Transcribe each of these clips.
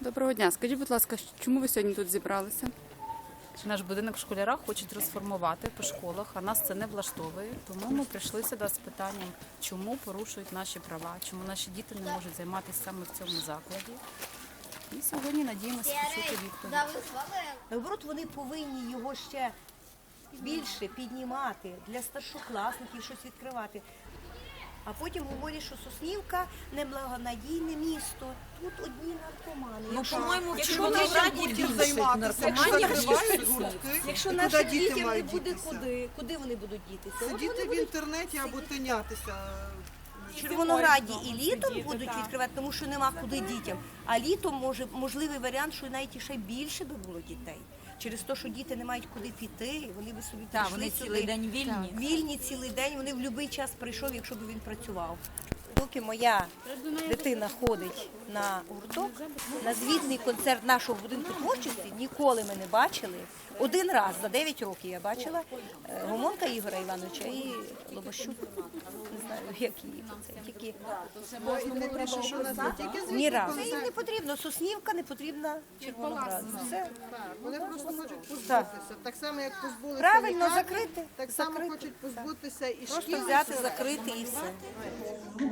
Доброго дня. Скажіть, будь ласка, чому ви сьогодні тут зібралися? Наш будинок школяра хочуть розформувати по школах, а нас це не влаштовує. Тому ми прийшли сюди з питанням, чому порушують наші права, чому наші діти не можуть займатися саме в цьому закладі. І сьогодні надіємося почути відповідь. Наоборот, вони повинні його ще більше піднімати для старшокласників, щось відкривати. А потім говорять, що Соснівка неблагонадійне місто. Тут одні наркомани. Ну, Якщо- по-моєму, в якщо нашим будуть займатися. Якщо нашим діти дітям не буде куди, куди вони будуть дітися? Сидіти вони в інтернеті або тинятися. в Червонограді і літом будуть відкривати, тому що нема куди дітям. А літом може можливий варіант, що навіть ще більше би було дітей. Через те, що діти не мають куди піти, вони би собі Так, прийшли вони сюди. цілий день вільні. Вільні цілий день, вони в будь-який час прийшов, якщо б він працював. Поки моя дитина ходить на гурток, на звітний концерт нашого будинку творчості ніколи ми не бачили. Один раз за 9 років я бачила е, Гомонка Ігоря Івановича і Лобощук. Не знаю, як її це тільки ні разу. Це їм не потрібно. Соснівка не потрібна Червонограду. Все Вони просто хочуть позбутися. Так само, як позбулися правильно закрити. так само хочуть позбутися і Просто шкіл. взяти, закрити і все.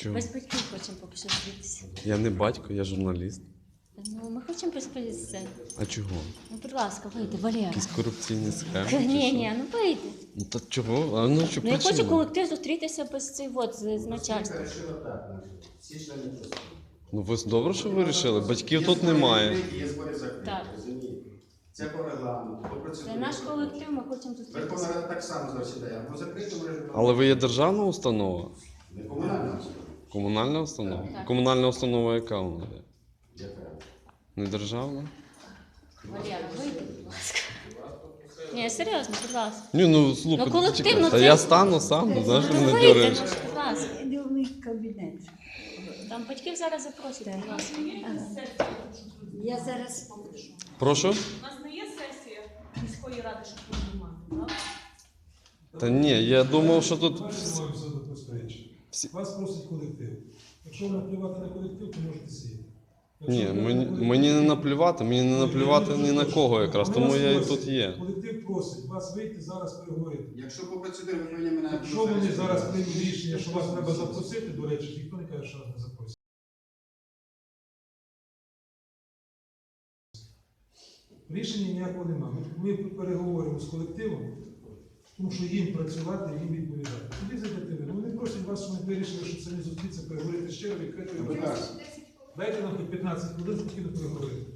Чого? Без батьків хочемо поки що звідтися. Я не батько, я журналіст. Ну, ми хочемо розповісти. А чого? Ну, будь ласка, вийди, Валера. Якісь корупційні схеми? чи Ні, ні, ну вийди. Ну та чого? А ну що Ну я хочу причина? колектив зустрітися без цих от з, з начальством. Ну ви добре, що ви вирішили? Батьків тут немає. Є збори закриті, Так. розумієте? Це по регламенту, по Це процедурі. наш колектив, ми хочемо Верховна зустрітися. Рада так само засідає, або закритому режимі, Але ви є державна установа? не комунальна установа. Комунальна установа? Так. Комунальна установа яка вона є? Не державна? Валера, вийди, будь ласка. Ні, серйозно, будь ласка. Ні, ну слухай, Ну, колективно чекай. Та це- я стану сам, ну, знаєш, Ну мене вийди, дюраєш. ну, будь ласка. Іди в мій кабінет. Там батьків зараз запросять, будь ласка. Я зараз Прошу? У нас не є сесія міської ради, щоб приймати, так? Та ні, я думав, що тут. Перше маю все допустити. Всі- Вас просить колектив. Якщо ви наплювати на колектив, то можете сіяти. Ні, мені, мені не наплювати, мені не наплювати ні на кого якраз, Вони тому я і тут є. Колектив просить вас вийти зараз переговорити. Якщо по процедурі ви повинні мене... Якщо вони зараз приймуть рішення, що вас треба запросити, до речі, ніхто не каже, що вас не запросять. Рішення ніякого немає. Ми, переговоримо з колективом, тому що їм працювати, їм відповідати. Тоді зайдете. Ну, Вони просять вас, щоб ми вирішили, що це не зустрітися, переговорити щиро, відкрито. і Будь Дайте нам хоч 15 хвилин, спокійно переговорити.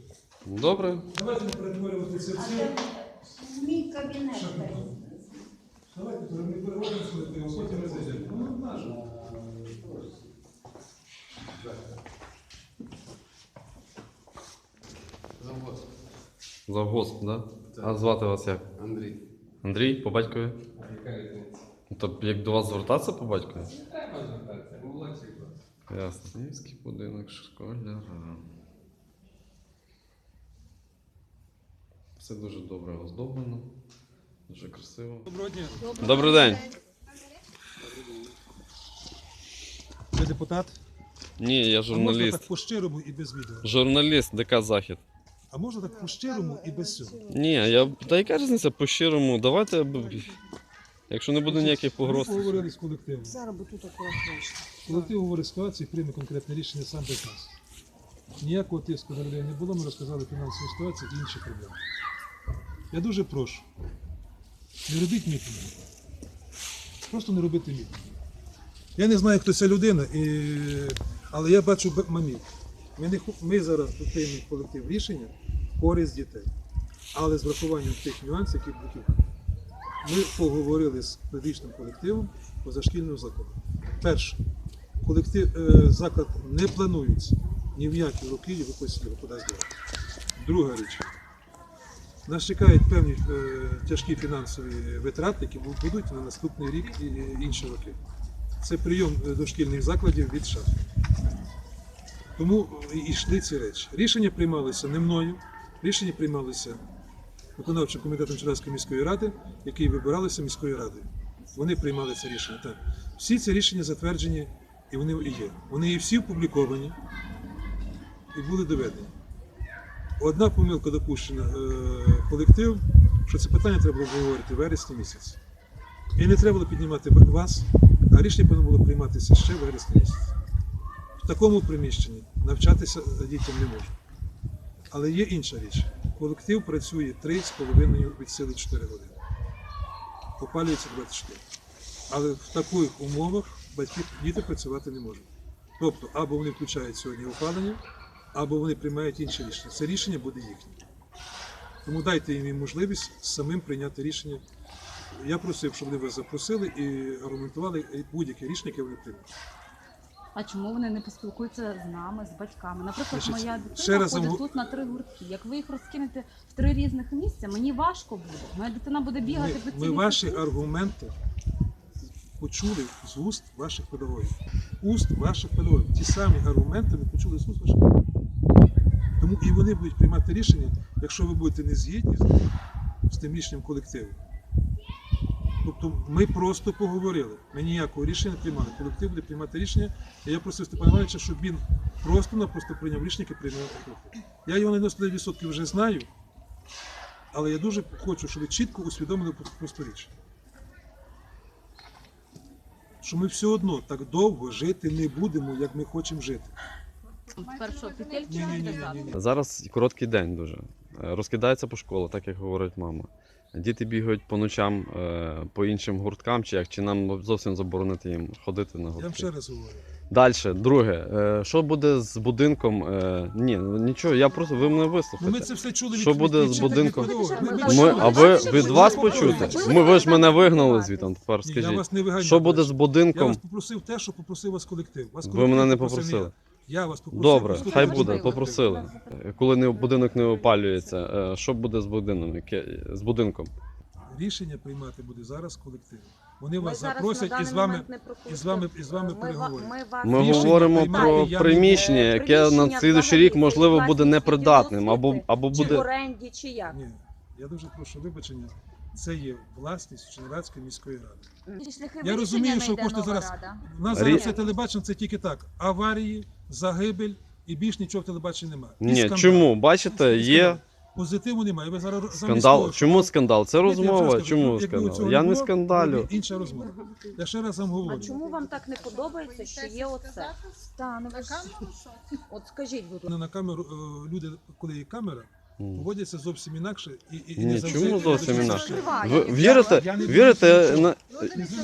Добре. Давайте не перетворювати це все. мій кабінет. Давайте ми переговоримо з колективом, потім ми зайдемо. Ну, наш. Завгосп. Завгосп, да? А звати вас як? Андрій. Андрій, по батькові? То як до вас звертатися по батькові? Ясно. Київський будинок школяра. Все дуже добре оздоблено, дуже красиво. Доброго дня. Добрий день. Ви депутат? Ні, я А можна журналіст. так по-щирому і без відео. Журналіст ДК Захід. А можна так по-щирому і без цього? Ні, я. Та яка різниця по щирому? Давайте. б- Якщо не буде ніяких Ми погроз. поговорили з колективом. Зараз бо тут акуратно. Колектив говорить ситуацію, прийме конкретне рішення сам без нас. Ніякого тиску на людей не було, ми розказали фінансову ситуацію і інші проблеми. Я дуже прошу, не робіть мітинги. Просто не робити мітинги. Я не знаю, хто ця людина, і... але я бачу мамів. Ми, не... ми зараз приймемо колектив рішення в користь дітей, але з врахуванням тих нюансів, які будуть. Ми поговорили з педагогічним колективом позашкільного закону. Перше, колектив е, заклад не планується ні в які роки його посіло. Друга річ. Нас чекають певні е, тяжкі фінансові витрати, які будуть на наступний рік і інші роки. Це прийом е, дошкільних закладів від ШАФ. Тому йшли ці речі. Рішення приймалися не мною, рішення приймалися виконавчим комітетом Черкаської міської ради, який вибиралися міською радою. Вони приймали це рішення. Так. Всі ці рішення затверджені і вони і є. Вони і всі опубліковані і були доведені. Одна помилка допущена е, колектив, що це питання треба було обговорити в вересні місяці. І не треба було піднімати вас, а рішення повинно було прийматися ще в вересні місяці. В такому приміщенні навчатися дітям не можна. Але є інша річ. Колектив працює 3,5 від сили 4 години. Опалюється 24. Але в таких умовах батьки діти працювати не можуть. Тобто, або вони включають сьогодні опалення, або вони приймають інші рішення. Це рішення буде їхнє. Тому дайте їм можливість самим прийняти рішення. Я просив, щоб вони вас запросили і аргументували будь-яке рішення, яке вони приймуть. А чому вони не поспілкуються з нами, з батьками? Наприклад, Значить, моя ще дитина раз ходить вам- тут на три гуртки. Як ви їх розкинете в три різних місця, мені важко буде. Моя дитина буде бігати по Ми, цілій ми ваші аргументи почули з уст ваших педагогів. Уст ваших педагогів. Ті самі аргументи ми почули з уст ваших педагогів. Тому і вони будуть приймати рішення, якщо ви будете не згідні з з тим рішенням колективу. Тобто ми просто поговорили. Ми ніякого рішення не приймали. Колектив буде приймати рішення. І я просив Степана Івановича, щоб він просто-напросто прийняв рішення, яке прийняв колектив. Я його на 99% вже знаю, але я дуже хочу, щоб ви чітко усвідомили просту річ. Що ми все одно так довго жити не будемо, як ми хочемо жити. Першого петельки Ні-ні-ні. Зараз короткий день дуже. Розкидається по школах, так як говорить мама. Діти бігають по ночам е, по іншим гурткам, чи як чи нам зовсім заборонити їм ходити на Я вам ще раз говорю. Далі, друге, е, що буде з будинком? Е, ні, ну нічого, я просто ви мене Ну, ми це все чули Що буде з будинком? Ми- а ви від вас почути? Ми ви ж мене вигнали звідти. Тепер я скажіть. вас не виганяю. Що буде з Я будинком? вас попросив те, що попросив вас колектив. Вас Ви мене не попросили. Я. Вас попросив. Добре, послухайте хай буде, попросили. Коли не будинок не опалюється, е, що буде з будинком? Яке з будинком? Рішення приймати буде зараз колектив. Вони вас зараз запросять на і з даний вами момент не і з вами і з вами Ми ва- переговорять. ми вас- Ми Рішення говоримо приймати про я не приміщення, буду. яке на Приміщення слідуючий рік можливо буде непридатним, або освіти? або Чи в буде оренді, чи як? Ні, я дуже прошу вибачення. Це є власність Чернівецької міської ради. Я розумію, що кошти зараз у нас Рі- зараз все телебачення це тільки так. Аварії, загибель і більш нічого в телебаченні немає. І ні. скандал. Чому бачите, є позитиву немає. Ви зараз скандал. того, Чому щоб- скандал? Це розмова. скажу, Чому якби скандал? Я не скандалю. було Інша розмова. Я ще раз вам А говорю. чому вам так не подобається, що є оце? Та, ну ви ж- От скажіть, будь ласка. На камеру е, люди, коли є камера. Поводяться зовсім інакше і, і, і Ні, не завжди- чому зовсім інакше? Ви вірите? Вірите на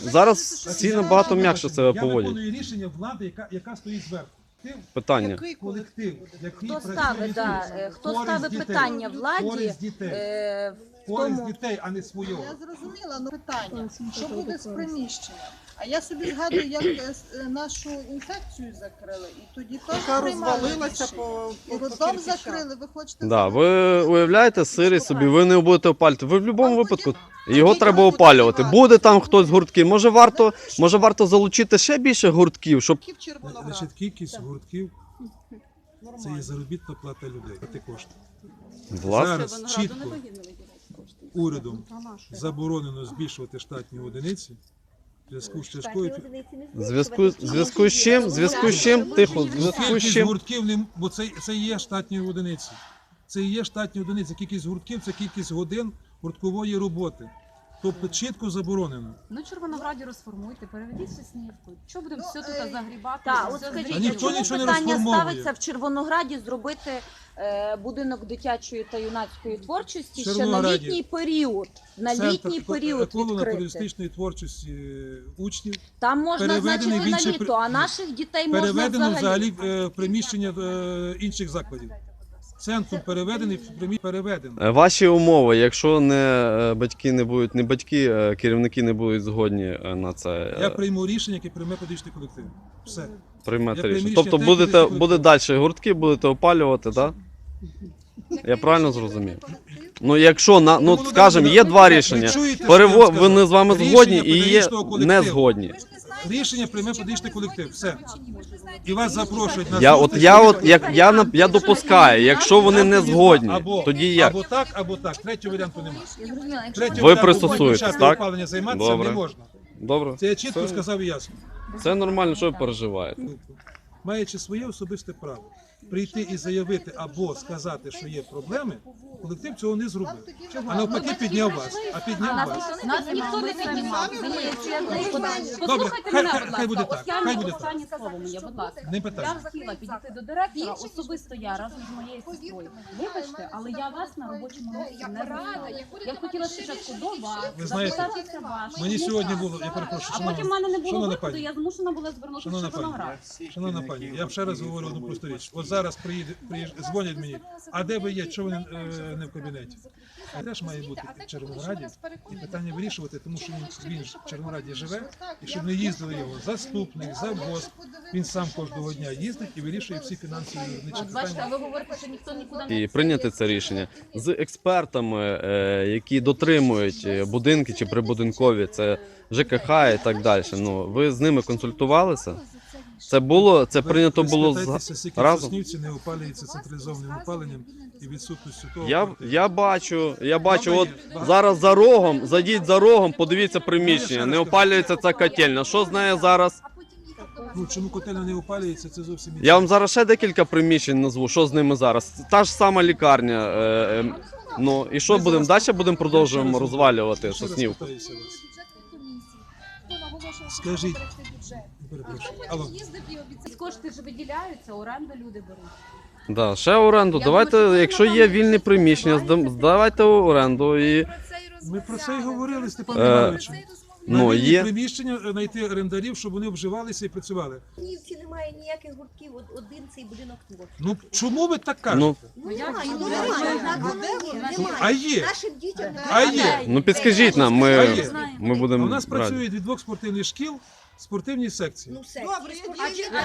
зараз всі набагато м'якше себе Я поводять. виконую рішення влади, яка, яка стоїть зверху. Ти Питання. Який колектив? який Хто працює ставить, да, тут. е, хто Користь ставить дітей. питання владі Користь дітей. е, в Користь тому, дітей, а не свого. Я зрозуміла, ну питання, що буде з приміщенням? А я собі згадую, як е, с- е, нашу інфекцію закрили, і тоді теж Яка приймали розвалилася рішення. по, І по, по роддом кирпичам. закрили, ви хочете Да, сказати? ви уявляєте сирий собі, ви не будете опалювати. Ви в будь-якому випадку його треба опалювати. буде Буде там хтось з гуртків. Може варто, може варто залучити ще більше гуртків, щоб Червоноград. Значить, кількість гуртків це є заробітна плата людей. Це кошти. власне. Зараз чітко урядом заборонено збільшувати штатні одиниці зв'язку з чашкою. Зв'язку зв'язку з чим? Зв'язку з чим? Тихо, зв'язку з кількість чим? гуртків, не- бо це, це є штатні одиниці. Це і є штатні одиниці. Кількість гуртків це кількість годин гурткової роботи. Тобто чітко заборонено. Ну, Червонограді розформуйте, переведіть Соснівку. Що будемо Ну, все е, тут загрібати? Так, все от скажіть, А ніхто чому нічого не питання розформовує. ставиться в Червонограді зробити е, будинок дитячої та юнацької творчості ще на Червонограді літній період? На Центр літній період відкрити. еколого-туристичної творчості е, учнів Там можна переведений значити в на інший літо, при- а наших дітей можна переведено взагалі. взагалі е, в приміщення е, інших закладів. Центром переведений приміщення переведено. Е, Ваші умови, якщо не е, батьки не будуть, не батьки, е, керівники не будуть згодні на це. Я прийму рішення, яке прийме педагогічний колектив. Все. Приймете рішення. рішення, Тобто так, будете, буде далі гуртки, будете опалювати, так? Я правильно зрозумів? Ну, якщо на ну скажімо, є два рішення. Перево... Вони з вами згодні і є не згодні. Рішення прийме педагогічний колектив. Все. І вас запрошують на Я от зустріч. я от як я на я допускаю, якщо вони не згодні, Або- тоді як? Або так, або так. Третього варіанту немає. Третього Ви пристосуєтесь, почати так? опаленням займатися Добре. не можна. Добре, Це я чітко Це- сказав і ясно. це нормально, що ви переживаєте. Маючи своє особисте право прийти і заявити або сказати, що є проблеми, колектив цього не зробив. А навпаки підняв вас. А підняв вас. Нас ніхто не піднімав. Добре, Послухайте хай, мене, хай, будь хай буде ласка. так. Хай буде так. останнє слово моє, будь ласка. Не Я питання. хотіла підійти до директора, особисто я разом з моєю сестрою. Вибачте, але я вас на робочому місці не зустріла. Я хотіла спочатку до вас, Ви знаєте, вас. Мені сьогодні було, я перепрошую, А потім в мене не було шановна виходу, пані. я змушена була звернутися Шановна в пані, шановна пані, я вам ще раз говорю одну просту річ. От зараз приїде, приїж, дзвонять мені, а де ви є, чого ви е, не в кабінеті? А теж має бути в Червонограді і питання вирішувати, тому що він, він в Червонограді живе, і щоб не їздили його заступник, завгосп, він сам кожного дня їздить і вирішує всі фінансові юридичні питання. ви говорите, що ніхто нікуди і прийняти це рішення з експертами, е, які дотримують будинки чи прибудинкові, це ЖКХ і так далі. Ну ви з ними консультувалися? Це було це прийнято було з разом. Соснівці не опалюється централізованим опаленням і відсутністю того. Я я бачу, я бачу, от зараз за рогом, зайдіть за рогом, подивіться приміщення, не опалюється ця котельня. Що з нею зараз? Ну, чому котельня не опалюється, це зовсім інше. Я вам зараз ще декілька приміщень назву. Що з ними зараз? Та ж сама лікарня. Е, е, ну і що будемо далі? Будемо продовжуємо розвалювати Ще раз питаюся вас. Скажіть, перепрошую. Алло. Ці кошти ж виділяються, оренду люди беруть. Да, ще оренду. Я Давайте, думаю, що якщо є вільні приміщення, здам- здавайте оренду і Ми про це й говорили, Степан Е, Іванович. ну є. приміщення е, знайти орендарів, щоб вони вживалися і працювали. Нівці немає ніяких гуртків, от один цей будинок творчий. Ну чому ви так кажете? ну, Ну, немає, ну немає, так, немає. а є. Нашим дітям А є. ну підскажіть нам, ми, ми А будемо у нас працюють від двох спортивних шкіл спортивні секції. Ну все.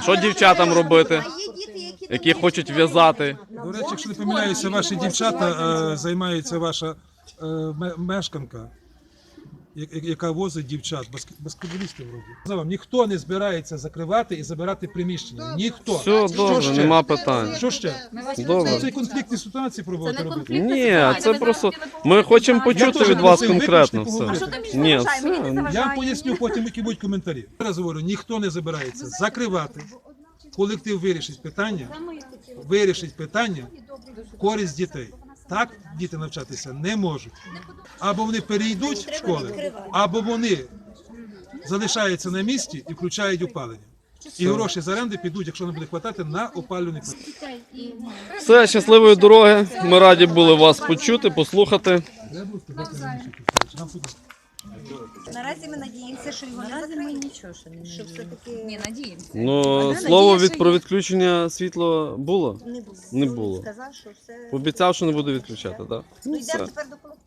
Що дівчатам робити? А є діти, які, які хочуть в'язати. До речі, якщо не помиляюся, ваші дівчата е, займається ваша е, ме- мешканка, я- я- яка возить дівчат, баск- баскетболістів вроді. Сказав вам, ніхто не збирається закривати і забирати приміщення. Ніхто. Все Що добре, ще? нема питань. Що ще? Добре. Це конфліктні ситуації пробувати робити. Ні, це просто ми хочемо почути від вас конкретно все. поговорити. Ні, це Я поясню потім, які будуть коментарі. Зараз говорю, ніхто не забирається закривати. Колектив вирішить питання, вирішить питання в користь дітей. Так діти навчатися не можуть. Або вони перейдуть в школи, або вони залишаються на місці і включають опалення. І гроші з оренди підуть, якщо не буде хватати, на опалювальний процес. все, щасливої дороги. Ми раді були вас почути, послухати. Наразі ми надіємося, що його не закриють. нічого ще не Що все-таки Ні, надіємося. Ну, слово від про відключення світла було. не було. Не було. Сказав, що все. Пообіцяв, що не буде відключати, так? Ну Ну, йдемо все. тепер до колективу.